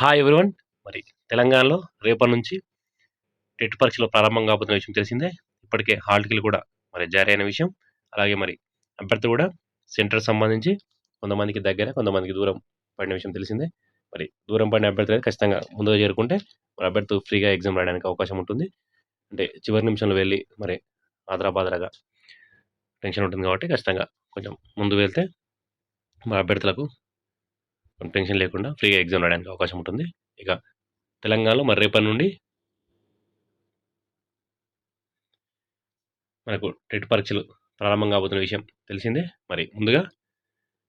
Hi everyone మరి తెలంగాణలో రేపటి నుంచి టెట్ పరీక్షలు ప్రారంభం కాబోతున్న విషయం తెలిసిందే. ఇప్పటికే హాల్ కూడా మరి జారీ అయిన విషయం. అలాగే మరి అభ్యర్థి కూడా సెంటర్ సంబంధించి కొంతమందికి దగ్గర కొంతమందికి దూరం పడిన విషయం తెలిసిందే. మరి దూరం పడిన అభ్యర్థులు అయితే ఖచ్చితంగా ముందుగా చేరుకుంటే మరి అభ్యర్థి ఫ్రీగా ఎగ్జామ్ రాయడానికి అవకాశం ఉంటుంది. అంటే చివరి నిమిషంలో వెళ్ళి మరి ఆదరాబాదరాగా టెన్షన్ ఉంటుంది కాబట్టి ఖచ్చితంగా కొంచెం ముందు వెళ్తే మా అభ్యర్థులకు టెన్షన్ లేకుండా ఫ్రీగా ఎగ్జామ్ రాయడానికి అవకాశం ఉంటుంది. ఇక తెలంగాణలో మరి రేపటి నుండి మనకు టెట్ పరీక్షలు ప్రారంభం కాబోతున్న విషయం తెలిసిందే. మరి ముందుగా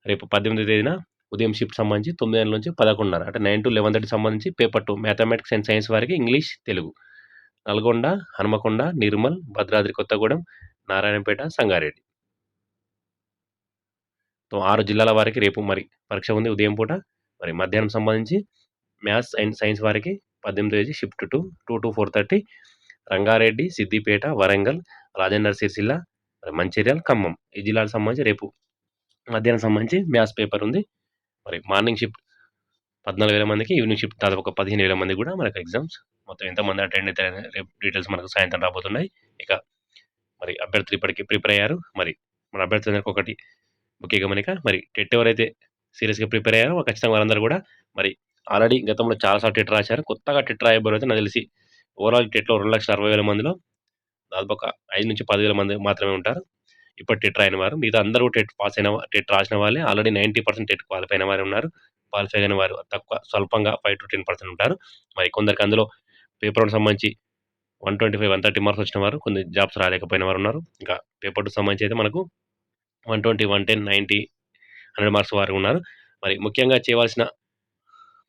రేపు పద్దెనిమిది తేదీన ఉదయం షిఫ్ట్ సంబంధించి తొమ్మిది గంటల నుంచి పదకొండున్నర అంటే నైన్ టు లెవెన్ థర్టీ సంబంధించి paper two mathematics and science వారికి ఇంగ్లీష్ తెలుగు. నల్గొండ హనుమకొండ నిర్మల్ భద్రాద్రి కొత్తగూడెం నారాయణపేట సంగారెడ్డి. ఆరు జిల్లాల వారికి రేపు మరి పరీక్ష ఉంది ఉదయం పూట. మరి మధ్యాహ్నం సంబంధించి మ్యాథ్స్ అండ్ సైన్స్ వారికి పద్దెనిమిది తేదీ shift two two to four thirty Rangareddy Siddipet Warangal Rajender Sircilla మరి మంచిర్యాల ఖమ్మం ఈ జిల్లాలకు సంబంధించి రేపు మధ్యాహ్నం సంబంధించి మ్యాథ్స్ పేపర్ ఉంది. మరి మార్నింగ్ షిఫ్ట్ పద్నాలుగు వేల మందికి ఈవినింగ్ షిఫ్ట్ దాదాపు ఒక పదిహేను వేల మంది కూడా మనకు ఎగ్జామ్స్ మొత్తం ఎంతమంది అటెండ్ అయితే రేపు డీటెయిల్స్ మనకు సాయంత్రం రాబోతున్నాయి. ఇక మరి అభ్యర్థులు ఇప్పటికీ ప్రిపేర్ అయ్యారు. మరి మన అభ్యర్థులందరికీ ఒకటి ముఖ్య గమనిక మరి టెట్ ఎవరైతే సీరియస్గా ప్రిపేర్ అయ్యారో ఖచ్చితంగా వారందరూ కూడా మరి ఆల్రెడీ గతంలో చాలాసార్లు టెట్ రాశారు. కొత్తగా టెట్ రాయబోరు అయితే నాకు తెలిసి ఓవరాల్ టెట్లో రెండు లక్షల అరవై వేల మందిలో దాదాపు ఒక ఐదు నుంచి పదివేల మంది మాత్రమే ఉంటారు. ఇప్పుడు టెట్ రాయని వారు. మిగతా అందరూ టెట్ పాస్ అయిన టెట్ రాసిన వాళ్ళే. Already ninety percent TET qualify అయిన వారు ఉన్నారు. క్వాలిఫై అయిన వారు తక్కువ స్వల్పంగా ఫైవ్ టు టెన్ పర్సెంట్ ఉంటారు. మరి కొందరికి అందులో పేపర్ సంబంధించి one twenty five one thirty marks వచ్చిన వారు. కొన్ని జాబ్స్ రాలేకపోయిన వారు ఉన్నారు. ఇంకా పేపర్ టు సంబంధించి అయితే మనకు one twenty one ten ninety hundred marks వారు ఉన్నారు. మరి ముఖ్యంగా చేయవలసిన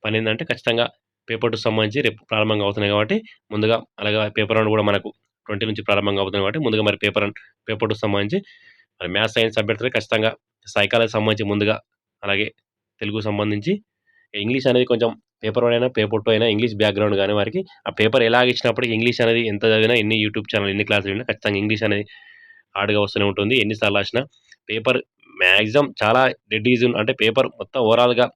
పని ఏంటంటే ఖచ్చితంగా పేపర్ టు సంబంధించి రేపు ప్రారంభంగా అవుతున్నాయి కాబట్టి ముందుగా అలాగే పేపర్ వన్ కూడా మనకు ట్వంటీ నుంచి ప్రారంభంగా అవుతుంది కాబట్టి ముందుగా మరి పేపర్ పేపర్కు పేపర్ సంబంధించి మరి మ్యాథ్స్ సైన్స్ అభ్యర్థులు ఖచ్చితంగా సైకాలజీ సంబంధించి ముందుగా అలాగే తెలుగు సంబంధించి ఇంగ్లీష్ అనేది కొంచెం పేపర్ వన్ అయినా పేపర్ టూ అయినా ఇంగ్లీష్ బ్యాక్గ్రౌండ్ కానీ వారికి ఆ పేపర్ ఎలాగ ఇచ్చినప్పటికీ ఇంగ్లీష్ అనేది ఎంత చదివినా ఎన్ని యూట్యూబ్ ఛానల్ ఎన్ని క్లాసులు విన్నా ఖచ్చితంగా ఇంగ్లీష్ అనేది హార్డ్గా వస్తూనే ఉంటుంది. ఎన్నిసార్లు రాసినా పేపర్ మ్యాక్సిమం చాలా డెడ్ అంటే పేపర్ మొత్తం ఓవరాల్గా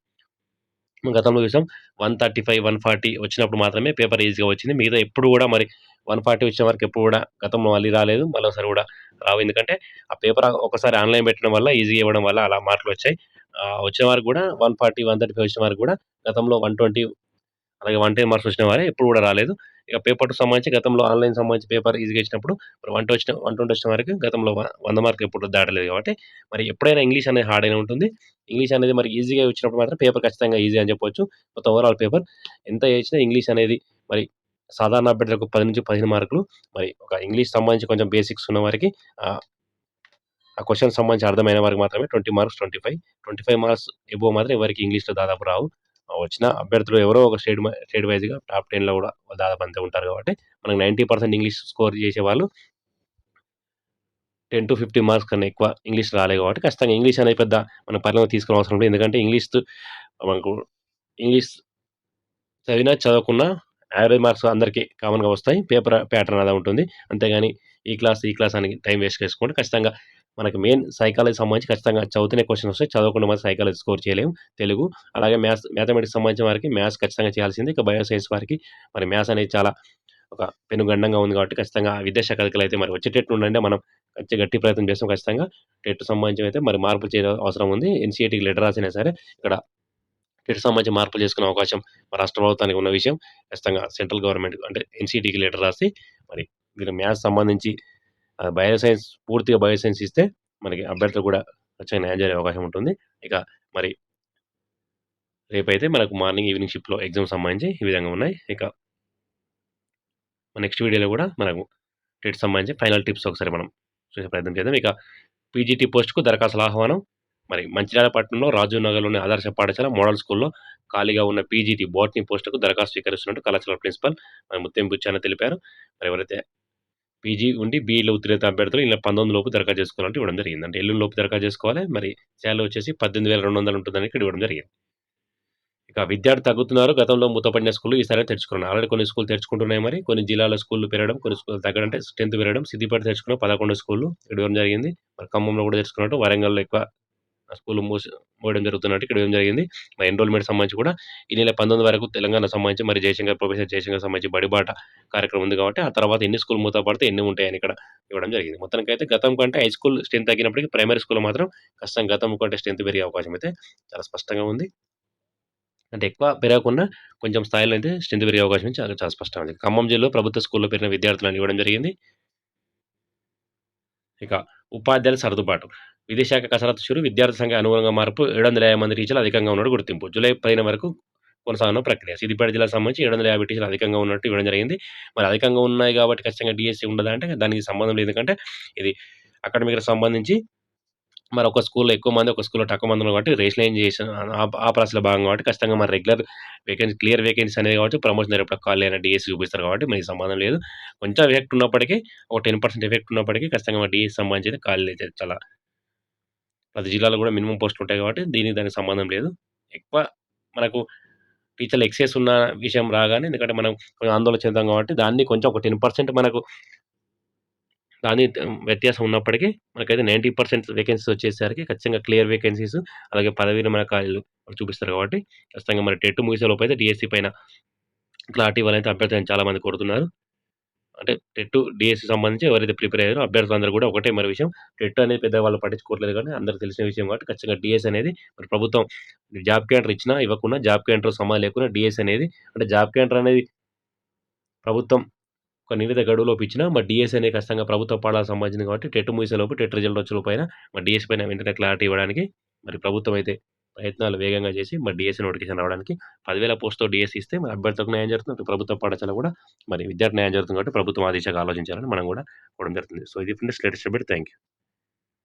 గతంలో చూసాం one thirty five one forty వచ్చినప్పుడు మాత్రమే పేపర్ ఈజీగా వచ్చింది. మిగతా ఎప్పుడు కూడా మరి వన్ ఫార్టీ వచ్చిన వరకు ఎప్పుడు కూడా గతంలో మళ్ళీ రాలేదు. మళ్ళీ ఒకసారి కూడా రావు. ఎందుకంటే ఆ పేపర్ ఒకసారి ఆన్లైన్ పెట్టడం వల్ల ఈజీగా ఇవ్వడం వల్ల అలా మార్కులు వచ్చాయి. వచ్చిన వారికి కూడా one forty one thirty five వచ్చిన వారికి కూడా గతంలో వన్ ట్వంటీ అలాగే వన్ టైం మార్క్స్ వచ్చిన వారే ఎప్పుడు కూడా రాలేదు. ఇక పేపర్కు సంబంధించి గతంలో ఆన్లైన్ సంబంధించి పేపర్ ఈజీగా ఇచ్చినప్పుడు మరి వన్ వచ్చిన వన్ ట్వంటీ వచ్చిన వరకు గతంలో వంద మార్క్ ఎప్పుడు దాటలేదు కాబట్టి మరి ఎప్పుడైనా ఇంగ్లీష్ అనేది హార్డ్ అయినా ఉంటుంది. ఇంగ్లీష్ అనేది మరి ఈజీగా వచ్చినప్పుడు మాత్రం పేపర్ ఖచ్చితంగా ఈజీ అని చెప్పొచ్చు. మొత్తం ఓవరాల్ పేపర్ ఎంత చేసినా ఇంగ్లీష్ అనేది మరి సాధారణ అభ్యర్థులకు పది నుంచి పదిహేను మార్కులు మరి ఒక ఇంగ్లీష్ సంబంధించి కొంచెం బేసిక్స్ ఉన్న వారికి ఆ క్వశ్చన్ సంబంధించి అర్థమైన వారికి మాత్రమే twenty marks twenty five twenty five marks above మాత్రం ఎవరికి ఇంగ్లీష్లో దాదాపు రావు. వచ్చిన అభ్యర్థులు ఎవరో ఒక స్టేట్ స్టేట్ వైజ్గా టాప్ టెన్లో కూడా దాదాపు అంతే ఉంటారు కాబట్టి మనకు నైంటీ పర్సెంట్ ఇంగ్లీష్ స్కోర్ చేసే వాళ్ళు టెన్ టు ఫిఫ్టీ మార్క్స్ కన్నా ఎక్కువ ఇంగ్లీష్ రాలేదు కాబట్టి ఖచ్చితంగా ఇంగ్లీష్ అనేది పెద్ద మన పరిణామం తీసుకోవడం అవసరం లేదు. ఎందుకంటే ఇంగ్లీష్ మనకు ఇంగ్లీష్ చదివినా చదవకున్నా యావరేజ్ మార్క్స్ అందరికీ కామన్గా వస్తాయి. పేపర్ ప్యాటర్న్ అలా ఉంటుంది. అంతేగాని ఈ క్లాస్ ఈ క్లాస్ అని టైం వేస్ట్ చేసుకుంటే ఖచ్చితంగా మనకి మెయిన్ సైకాలజీ సంబంధించి ఖచ్చితంగా చదువుతున్న క్వశ్చన్ వస్తాయి. చదవకుండా మనం సైకాలజీ స్కోర్ చేయలేము. తెలుగు అలాగే మ్యాథ్స్ మ్యాథమెటిక్స్ సంబంధించిన వారికి మ్యాథ్స్ ఖచ్చితంగా చేయాల్సింది. ఇక బయోసైన్స్ వారికి మరి మ్యాథ్స్ అనేది చాలా ఒక పెనుగండంగా ఉంది కాబట్టి ఖచ్చితంగా విద్యాశాఖ అధికారులు అయితే మరి వచ్చేటట్టు ఉండండి. మనం ఖచ్చితంగా గట్టి ప్రయత్నం చేస్తాం ఖచ్చితంగా. టెట్ సంబంధించి అయితే మరి మార్పులు చేయ అవసరం ఉంది. ఎన్సీఏటీకి లెటర్ రాసినా సరే ఇక్కడ టెట్ సంబంధించి మార్పులు చేసుకునే అవకాశం మన రాష్ట్ర ప్రభుత్వానికి ఉన్న విషయం ఖచ్చితంగా సెంట్రల్ గవర్నమెంట్ అంటే ఎన్సీటీకి లెటర్ రాసి మరి మీరు మ్యాథ్స్ సంబంధించి బయో సైన్స్ పూర్తిగా బయో సైన్స్ ఇస్తే మనకి అభ్యర్థులు కూడా వచ్చే న్యాయం జరిగే అవకాశం ఉంటుంది. ఇక మరి రేపైతే మనకు మార్నింగ్ ఈవినింగ్ షిఫ్ట్లో ఎగ్జామ్ సంబంధించి ఈ విధంగా ఉన్నాయి. ఇక నెక్స్ట్ వీడియోలో కూడా మనకు టెట్ సంబంధించి ఫైనల్ టిప్స్ ఒకసారి మనం చూసే ప్రయత్నం చేద్దాం. ఇక పీజీటీ పోస్టుకు దరఖాస్తుల ఆహ్వానం. మరి మంచిర్యాల పట్టణంలో రాజీవ్ నగర్లోని ఆదర్శ పాఠశాల మోడల్ స్కూల్లో ఖాళీగా ఉన్న పీజీటీ బోటనీ పోస్టుకు దరఖాస్తు స్వీకరిస్తున్నట్టు కళాశాల ప్రిన్సిపల్ మరి ముత్యం బుచ్చాన తెలిపారు. మరి ఎవరైతే పీజీ ఉండి బీఈలో ఉత్తీర్ణత అభ్యర్థులు ఇలా పంతొమ్మిది లోపు దరఖాస్తు చేసుకోవాలంటే ఇవ్వడం జరిగింది. అంటే ఎల్లుండి లోపు దరఖాస్తు చేసుకోవాలి. మరి శాలరీ వచ్చేసి పద్దెనిమిది వేల రెండు వందలు ఉంటుందని ఇక్కడ ఇవ్వడం జరిగింది. ఇక విద్యార్థి తగ్గుతున్నారు. గతంలో మూతపడిన స్కూల్ ఈసారి తెరుచుకున్నారు ఆల్రెడీ కొన్ని స్కూల్ తెరుచుకుంటున్నాయి మరి. కొన్ని జిల్లాల స్కూళ్ళు పెరగడం కొన్ని స్కూల్ తగ్గడం అంటే టెన్త్ పెరగడం సిద్దిపేట తెరుచుకున్న పదకొండు స్కూళ్ళు ఇవ్వడం జరిగింది. మరి ఖమ్మంలో కూడా తెరుచుకున్నట్టు వరంగల్లో ఎక్కువ స్కూల్ మూసి మూయడం జరుగుతున్నట్టు ఇక్కడ ఇవ్వడం జరిగింది. మరి ఎన్రోల్‌మెంట్ సంబంధించి కూడా ఈ నెల 19 వరకు తెలంగాణ సంబంధించి మరి జయశంకర్ ప్రొఫెసర్ జయశంకర్ సంబంధించి బడిబాట కార్యక్రమం ఉంది కాబట్టి, ఆ తర్వాత ఎన్ని స్కూల్ మూతపడితే ఎన్ని ఉంటాయని ఇక్కడ ఇవ్వడం జరిగింది. మొత్తానికైతే గతం కంటే హై స్కూల్ స్ట్రెంత్ తగ్గినప్పటికీ ప్రైమరీ స్కూల్ మాత్రం కష్టం గతం కంటే స్ట్రెంత్ పెరిగే అవకాశం అయితే చాలా స్పష్టంగా ఉంది. అంటే ఎక్కువ పెరగకుండా కొంచెం స్థాయిలో అయితే స్ట్రెంత్ పెరిగే అవకాశం చాలా చాలా స్పష్టంగా ఉంది. ఖమ్మం జిల్లాలో ప్రభుత్వ స్కూల్‌లో పెరిగిన విద్యార్థులను ఇవ్వడం జరిగింది. ఇక ఉపాధ్యాయుల సర్దుబాటు. విద్యాశాఖ కసరత్తు షురు విద్యార్థి సంఘ అనుగుణంగా మార్పు 750 మంది టీచర్లు అధికంగా ఉన్నట్టు గుర్తింపు. జూలై 15 వరకు కొనసాగనున్న ప్రక్రియ. సిద్దిపేట జిల్లా సంబంధించి 750 టీచర్లు అధికంగా ఉన్నట్టు ఇవ్వడం జరిగింది. మరి అధికంగా ఉన్నాయి కాబట్టి ఖచ్చితంగా డీఎస్సీ ఉండదా అంటే దానికి సంబంధం లేదు. ఎందుకంటే ఇది అకాడమిక్‌కి సంబంధించి మరి ఒక స్కూల్‌లో ఎక్కువ మంది, ఒక స్కూల్‌లో తక్కువ మంది ఉన్నారు కాబట్టి రేషనలైజేషన్ చేసిన ఆ ప్రాసెస్‌లో భాగంగా కాబట్టి ఖచ్చితంగా మరి రెగ్యులర్ వేకెన్సీ క్లియర్ వేకెన్సీ అనేది కాబట్టి ప్రమోషన్ జరిగేటప్పుడు కాల్ అయినా డిఎస్సీ చూపిస్తారు కాబట్టి మనకి సంబంధం లేదు. కొంచెం ఎఫెక్ట్ ఉన్నప్పటికీ ఒక 10% ఎఫెక్ట్ ఉన్నప్పటికీ ఖచ్చితంగా మరి డిఎస్సీ సంబంధించి కాల్ చాలా ప్రతి జిల్లాలో కూడా మినిమం పోస్టులు ఉంటాయి కాబట్టి దీనికి దానికి సంబంధం లేదు. ఎక్కువ మనకు టీచర్లు ఎక్సెస్ ఉన్న విషయం రాగానే ఎందుకంటే మనం ఆందోళన చెందాం కాబట్టి దాన్ని కొంచెం ఒక 10% మనకు దాని వ్యత్యాసం ఉన్నప్పటికీ మనకైతే 90% వేకెన్సీస్ వచ్చేసరికి ఖచ్చితంగా క్లియర్ వేకెన్సీస్ అలాగే పదవీ విరమణ ఖాళీలు చూపిస్తారు కాబట్టి ఖచ్చితంగా మరి టెట్ ముగిసే అయితే డీఎస్సీ పైన క్లారిటీ ఇవ్వాలని అభ్యర్థులను చాలామంది కోరుతున్నారు. అంటే టెట్, డిఎస్సి సంబంధించి ఎవరైతే ప్రిపేర్ అయ్యారో అభ్యర్థులందరూ కూడా ఒకటే మరి విషయం. టెట్ అనేది పెద్దవాళ్ళు పట్టించుకోవట్లేదు కానీ అందరూ తెలిసిన విషయం కాబట్టి ఖచ్చితంగా డిఎస్ అనేది మరి ప్రభుత్వం జాబ్ క్యాంటర్ ఇచ్చినా ఇవ్వకుండా జాబ్ క్యాంటర్ సమాధానం లేకుండా డిఎస్ అనేది అంటే జాబ్ క్యాంటర్ అనేది ప్రభుత్వం ఒక నిర్ణీత గడువులోపు ఇచ్చినా మరి డిఎస్ అనేది ఖచ్చితంగా ప్రభుత్వ పాఠాలకు సంబంధించింది కాబట్టి టెట్ ముగిసేలోపు టెట్ రిజల్ట్ వచ్చేలోపైన మరి డిఎస్ పైన వెంటనే క్లారిటీ ఇవ్వడానికి మరి ప్రభుత్వం అయితే ప్రయత్నాలు వేగంగా చేసి మరి డిఎస్సీ నోటిఫికేషన్ రావడానికి పదివేల పోస్టుతో డిఎస్సీ ఇస్తే మరి అభ్యర్థులకు న్యాయం జరుగుతుంది. ప్రభుత్వ పాఠశాల కూడా మరి విద్యార్థి న్యాయం జరుగుతుంది కాబట్టి ప్రభుత్వం ఆ దిశగా ఆలోచించాలని మనం కూడా కోవడం జరుగుతుంది. సో ఇది friends latest update. Thank you.